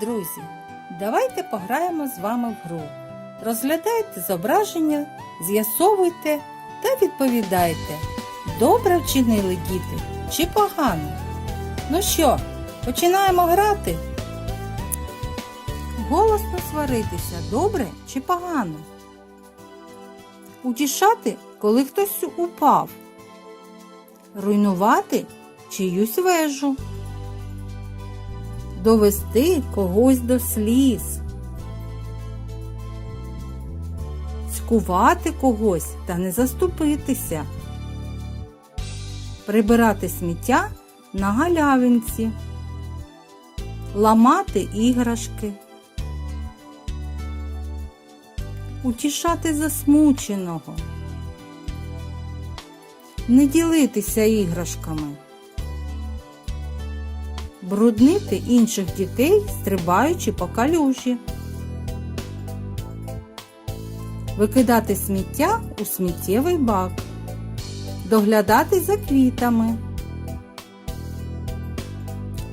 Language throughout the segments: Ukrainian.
друзі! Давайте пограємо з вами в гру. Розглядайте зображення, з'ясовуйте та відповідайте, добре вчинили діти чи погано. Ну що, починаємо грати? Голосно сваритися добре чи погано? Утішати, коли хтось упав. Руйнувати чиюсь вежу. Довести когось до сліз. Скувати когось та не заступитися. Прибирати сміття на галявинці. Ламати іграшки. Утішати засмученого. Не ділитися іграшками. Бруднити інших дітей, стрибаючи по калюжі. Викидати сміття у сміттєвий бак. Доглядати за квітами.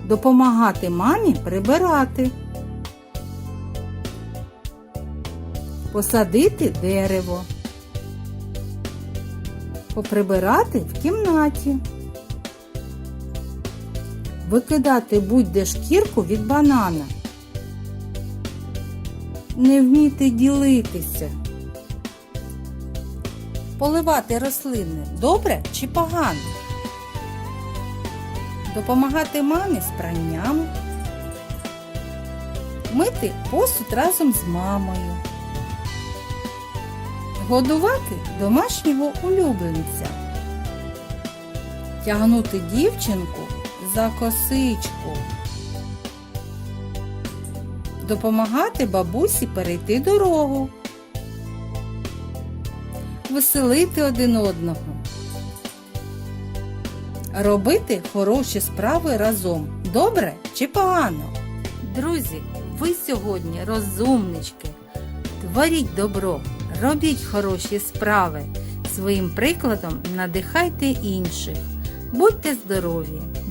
Допомагати мамі прибирати. Посадити дерево. Поприбирати в кімнаті. Викидати будь-де шкірку від банана. Не вміти ділитися. Поливати рослини добре чи погано? Допомагати мамі з пранням. Мити посуд разом з мамою. Годувати домашнього улюбленця. Тягнути дівчинку за косичку. Допомагати бабусі перейти дорогу. Веселити один одного. Робити хороші справи разом. Добре чи погано? Друзі, ви сьогодні розумнички. Творіть добро, робіть хороші справи. Своїм прикладом надихайте інших. Будьте здорові!